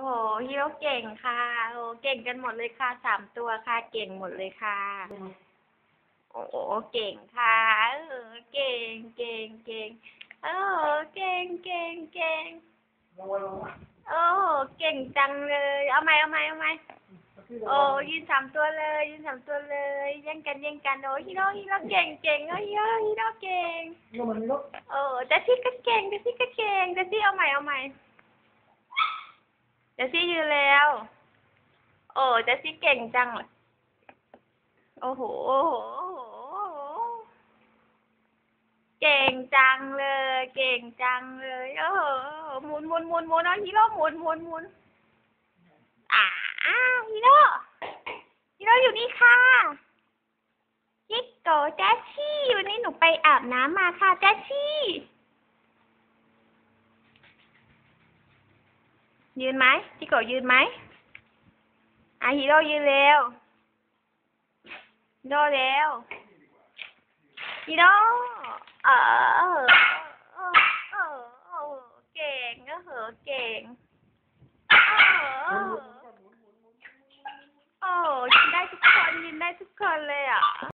โหฮีโร่เก่งค่ะโอ้เก่งกันหมดเลยค่ะสามตัวค่ะ เก่งหมดเลยค่ะ โอ้โหเก่งค่ะเออเก่งเก่งเก่งเออเก่งเก่งเก่งโอ้เก่งจังเลย เอาไหมเอาไหมเอาไหมโอ้ยืนสามตัวเลยยืนสามตัวเลยแย่งกันแย่งกันโอ้ฮีโร่ฮีโร่เก่งเก่งโอ้ฮีโร่ฮีโร่เก่ง Io me lo เออเจสซี่ก็เก่งเจสซี่ก็เก่งเจสซี่เอาใหม่เอาใหม่ เจสซี่ยืนแล้ว โอ้เจสซี่เก่งจังเลยโอ้โหโอ้โห โอ้โห เก่งจังเลย เก่งจังเลย โอ้โห หมุนหมุนหมุนหมุนเอาฮีโร่หมุนหมุนหมุนอ่าฮีโร่ฮีโร่อยู่นี่ค่ะจิกโกแจสซี่อยู่นี่หนูไปอาบน้ำมาค่ะแจสซี่ ยืนไหมพี่โกยืนไหมอะฮีโร่ยืนเร็วโร่เร็วฮีโร่เออเออเออเก่งก็เหอเก่งเออโอ้ยินได้ทุกคนยินได้ทุกคนเลยอะ